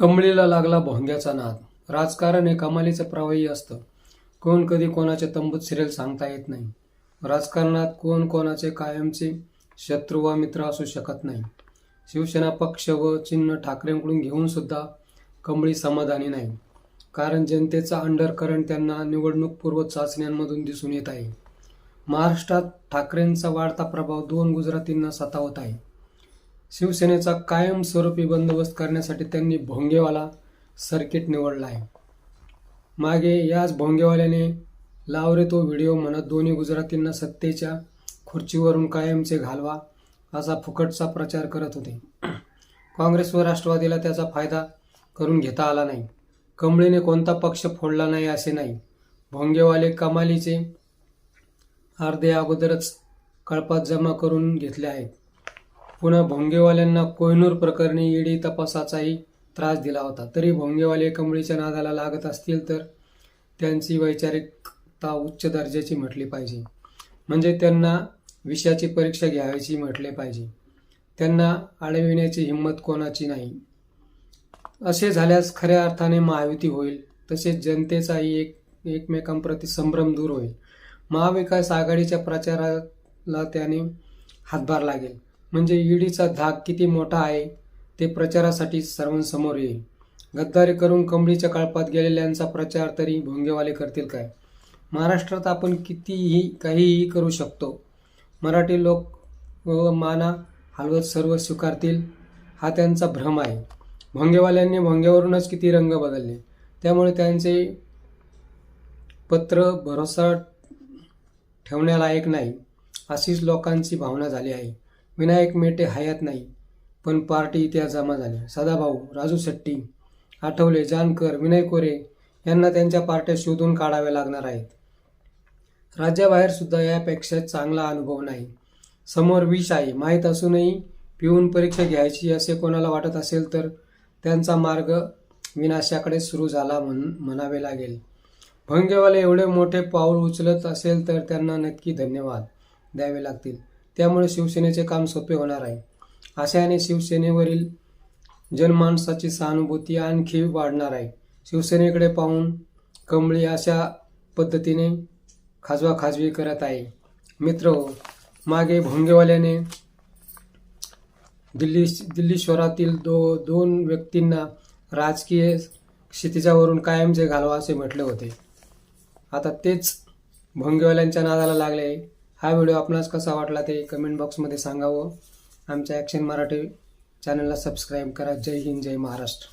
कमळीला लागला भोंग्याचा नाद. राजकारण हे कमालीचं प्रवाही असतं. कोण कधी कोणाच्या तंबूत सिरियल सांगता येत नाही. राजकारणात कोण कोणाचे कायमचे शत्रू वा मित्र असू शकत नाही. शिवसेना पक्ष व चिन्ह ठाकरेंकडून घेऊन सुद्धा कमळी समाधानी नाही. कारण जनतेचा अंडरकरंट त्यांना निवडणूकपूर्व चाचण्यांमधून दिसून येत आहे. महाराष्ट्रात ठाकरेंचा वाढता प्रभाव दोन गुजरातींना सतावत आहे. शिवसेनेचा कायमस्वरूपी बंदोबस्त करण्यासाठी त्यांनी भोंगेवाला सर्किट निवडला आहे. मागे याच भोंगेवाल्याने लावरे तो व्हिडिओ म्हणत दोन्ही गुजरातींना सत्तेच्या खुर्चीवरून कायमचे घालवा असा फुकटचा प्रचार करत होते. काँग्रेस व राष्ट्रवादीला त्याचा फायदा करून घेता आला नाही. कमळीने कोणता पक्ष फोडला नाही असे नाही. भोंगेवाले कमालीचे अर्धे अगोदरच कळपात जमा करून घेतले आहेत. पुन्हा भोंगेवाल्यांना कोहिनूर प्रकरणी ईडी तपासाचाही त्रास दिला होता. तरी भोंगेवाले कमळीच्या नादाला लागत असतील तर त्यांची वैचारिकता उच्च दर्जाची म्हटली पाहिजे. म्हणजे त्यांना विषयाची परीक्षा घ्यायची म्हटले पाहिजे. त्यांना अडविण्याची हिंमत कोणाची नाही. असे झाल्यास खऱ्या अर्थाने महायुती होईल. तसेच जनतेचाही एक एकमेकांप्रती संभ्रम दूर होईल. महाविकास आघाडीच्या प्रचाराला त्याने हातभार लागेल. म्हणजे ईडीचा धाक किती मोठा आहे ते प्रचारासाठी सर्वांसमोर येईल. गद्दारी करून कमळीच्या काळपात गेलेल्यांचा प्रचार तरी भोंगेवाले करतील काय? महाराष्ट्रात आपण कितीही काहीही करू शकतो. मराठी लोक व माना हलवत सर्व स्वीकारतील हा त्यांचा भ्रम आहे. भोंगेवाल्यांनी भोंग्यावरूनच किती रंग बदलले. त्यामुळे त्यांचे पत्र भरोसा ठेवण्यालायक नाही अशीच लोकांची भावना झाली आहे. विनायक मेटे हयात नाही पण पार्टी इतिहास जमा झाल्या सदाभाऊ राजू शेट्टी आठवले जानकर विनय कोरे यांना त्यांच्या पार्ट्या शोधून काढाव्या लागणार आहेत. राज्याबाहेर सुद्धा यापेक्षा चांगला अनुभव नाही. समोर विष आहे माहीत असूनही पिऊन परीक्षा घ्यायची असे कोणाला वाटत असेल तर त्यांचा मार्ग विनाशाकडे सुरू झाला म्हण म्हणावे लागेल. भंगेवाले एवढे मोठे पाऊल उचलत असेल तर त्यांना नक्की धन्यवाद द्यावे लागतील. त्यामुळे शिवसेनेचे काम सोपे होणार आहे. आशयाने शिवसेनेवरील जनमानसाची सहानुभूती आणखी वाढणार आहे. शिवसेनेकडे पाहून कमळी अशा पद्धतीने खाजवा खाजवी करत आहे. मित्र मागे भोंगेवाल्याने दिल्ली दिल्ली शहरातील दो दोन व्यक्तींना राजकीय क्षितिजावरून कायमचे घालवा असे म्हटले होते. आता तेच भोंगेवाल्यांच्या नादाला लागले आहे. हा व्हिडिओ आपणास कसा वाटला ते कमेंट बॉक्समध्ये सांगावं. आमच्या ॲक्शन मराठी चॅनलला सबस्क्राईब करा. जय हिंद जय महाराष्ट्र.